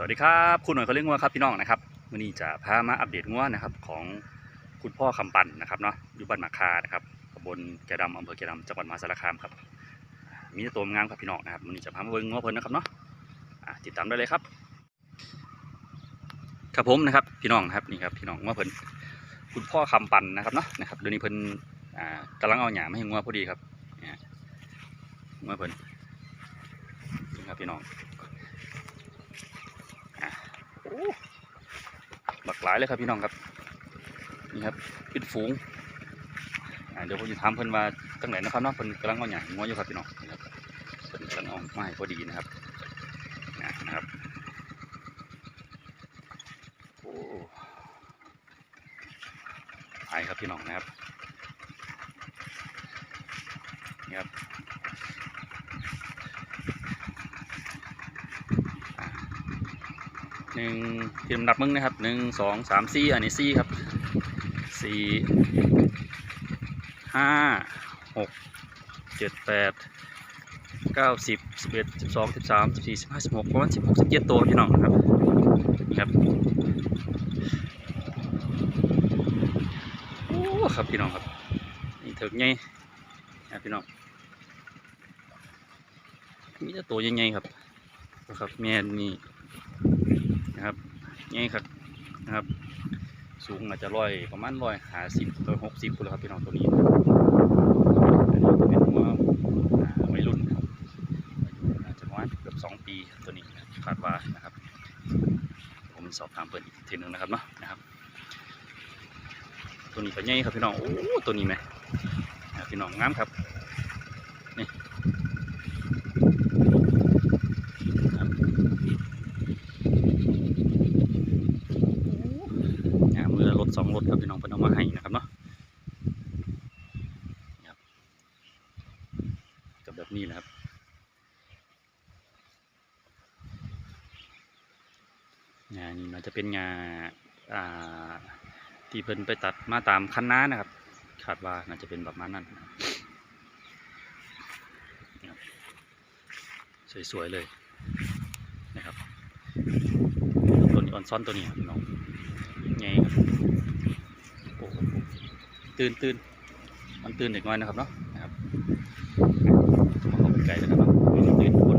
สวัสดีครับคุณหน่อยเขาเลี้ยงงัวครับพี่น้องนะครับวันนี้จะพามาอัปเดตงัวนะครับของคุณพ่อคำปันนะครับเนาะอยู่บ้านหมาคานะครับตำบลแกดำอำเภอแกดำจังหวัดมหาสารคามครับมีตัวงามครับพี่น้องนะครับวันนี้จะพามาเบิ่งงัวเพิ่นนะครับเนาะติดตามได้เลยครับ ครับผมนะครับพี่น้องครับนี่ครับพี่น้องงัวเพิ่นคุณพ่อคำปันนะครับเนาะนะครับเดี๋ยวนี้เพิ่นอ่ากำลังเอาหยามาให้งัวพอดีครับงัวเพิ่นนี่ครับพี่น้อง หลากหลายเลยครับพี่น้องครับ นี่ครับเป็นฝูงเดี๋ยวผมจะถามเพิ่นว่าตั้งไหนนะครับเนาะเพิ่นกำลังเอาหยางงัวอยู่ครับพี่น้องนี่ครับเพิ่นกำลังเอามาให้พอดีนะครับนะนะครับโอ้ไปครับพี่น้องนะครับนี่ครับอ่า หนึ่งทีมดับมึงนะครับหนึ่งสองสามสี่อันนี้สี่ครับสี่ห้าหกเจ็ดแปดเก้าสิบสิบเอ็ดสิบสองสิบสามสิบสี่สิบห้าสิบหกประมาณสิบหกสิบเจ็ดตัวพี่น้องครับครับโอ้ครับพี่น้องครับนี่ถึงไงนะพี่น้องมีแต่ตัวใหญ่ๆครับนะครับแม่นี่ นะครับนี่ครับนะครับ สูงอาจจะร้อยประมาณร้อยห้าสิบร้อยหกสิบเลยครับพี่น้องตัวนี้อันนี้เป็นหัวอ่าวัยรุ่นครับอายุน่าจะประมาณเกือบสองปีตัวนี้คาดว่านะครับ ผมสอบถามเปิดอีกทีนึงนะครับเนาะนะครับตัวนี้ก็ใหญ่ครับพี่น้องโอ้ตัวนี้ไหมพี่น้องงามครับนี่ครับ อ่ามือรถ สองรถครับพี่น้องเพิ่นเอามาให้นะครับเนาะกับแบบนี้แหละครับงานนี้มันจะเป็นงานอ่าที่เพิ่นไปตัดมาตามคันน้านะครับคาดว่าน่าจะเป็นแบบนั้นนั่นสวยๆเลยนะครับตัวนี้ออนซ้อนตัวนี้พี่น้องไงครับ ตื่นตื่นมันตื่นเด็กน้อยนะครับเนาะนะครับมาเข้าไปใกล้แล้วครับตื่นตื่นคน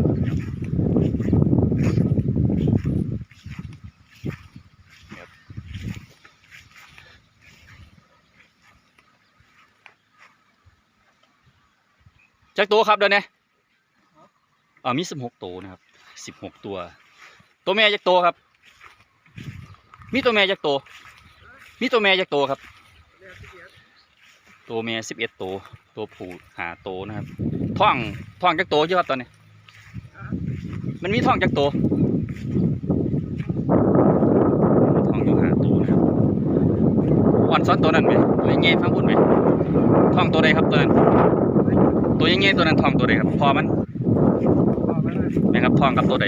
จักตัวครับเดี๋ยวนี้อ่ามีสิบหกตัวนะครับสิบหกตัว ตัวแม่จักตัวครับ มีตัวแม่จักตัวมีตัวแม่จักตัวครับ ตัวแม่สิบเอ็ดตัวตัวผู้หาตัวนะครับท่องท่องจักตัวเยอะครับตอนนี้ มันมีท่องจักตัวท่องอยู่หาตัวนะครับอ่อนซ้อนตัวนั้นไหมตัวยังไงฟังพูดไหมท่องตัวใดครับตัวนั้นตัวยังไงตัวนั้นท่องตัวใดครับพอมันไหมครับท่องกับตัวใด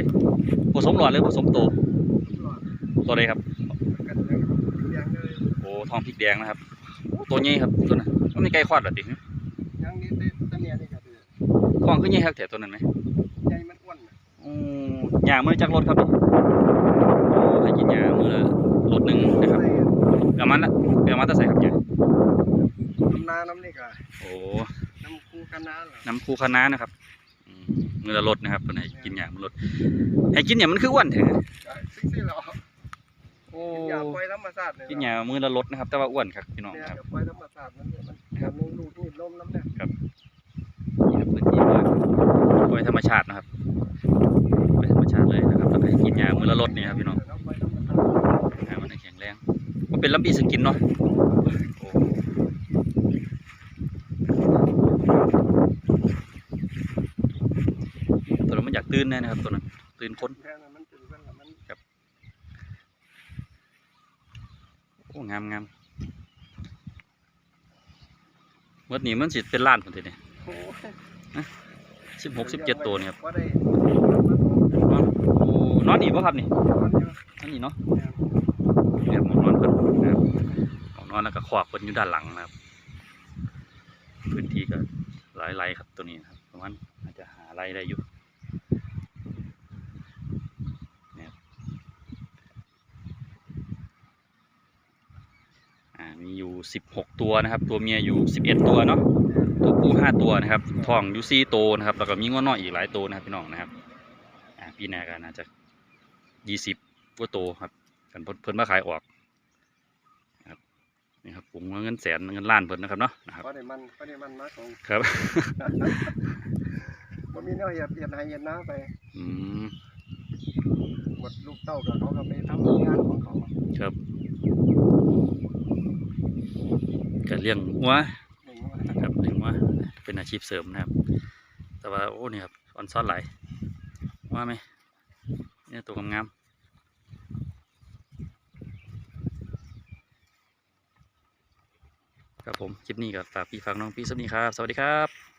ผสมหลอดหรือผสมโตวตัวใดครับโอ้ทองพริกแดงนะครับโอ้ตัวใหญ่ครับตัวนั้น มันไม่ไกลคลอดหรอติยังนี่แต่ตะเนียนี่ก็คือทองขึ้นใหญ่ครับแต่ตัวนั้นไหมใจมันอ้วนน่ะโอ้ยามือจักรถครับนี่โอ้ให้กินยามือละรถหนึ่งนะครับใส่เดี๋ยวมันละเดี๋ยวมันจะใส่ครับยาน้ำนาน้ำนี่ก็โอ้น้ำคูคะน้าเหรอน้ำคูคาน้านะครับอืมมือละรถนะครับคนให้กินยามือรถให้กินเนี่ยมันคืออ้วนเถอะก็ซิกซี่เหรอโอ้อย่าปล่อยธรรมชาติเลยกินยามือละรถนะครับ แต่ว่าอ้วนครับพี่น้องเนี่ยครับอย่าปล่อยธรรมชาตินั่น เนี่ยมันแบบนึงลูกนี่ลมน้ำเนี่ยนี่ครับพื้นที่ปล่อยปล่อยธรรมชาตินะครับปล่อยธรรมชาติเลยนะครับแล้วก็ให้กินยามือละรถนี่ครับพี่น้องเราปล่อยธรรมชาติอ่ามันให้แข็งแรงมันเป็นลำปีสกินเนาะโอ้ตัวนั้นมันอยากตื่นแน่นะครับตัวนั้นตื่นคนแค่นั้นมันถึงกันละมันโอ้งามงามเมื่อนี้มันสิเป็นล้านคนทีนี้โอ้ยสิบหกสิบเจ็ดตัวเนี่ยครับว่าได้นอนโอ้นอนอีกป่ะครับนี่มันเยอะนอนอีกเนาะเนี่ยแบบหมอนนอนเพิ่นนะครับหมอนนอนแล้วก็ขวากเพิ่นอยู่ด้านหลังนะครับ พื้นที่ก็หลายไรครับตัวนี้นะครับประมาณอาจจะหาไรได้อยู่่16 ตัวนะครับ ตัวเมียอยู่ 11 ตัวเนาะตัวผู้5ตัวนะครับทองอยู่ซี่โตนะครับแล้วก็มีง้อน้อยอีกหลายตัวนะครับพี่น้องนะครับพี่นากันน่าจะ 20กว่าโตครับกันเพิ่นมาขายออกนี่ครับผมเงินแสนเงินล้านเพิ่นนะครับเนาะนะครับก็ได้มันก็ได้มันมาของครับผมมีเนื้อเหยียบเหยียบหายเหยียบน้ำไปอืมหมดลูกเต้ากับเขาก็ไปทำงานของเขาครับ ก็เลี้ยงวัวนะครับเลี้ยงวัวเป็นอาชีพเสริมนะครับ แต่ว่าโอ้นี่ครับออนซ่อนไหลว่าไหมเนี่ยตัวงามๆครับผมคลิปนี้ก็ฝากพี่ฝากน้องพี่สักนี้ครับ สวัสดีครับ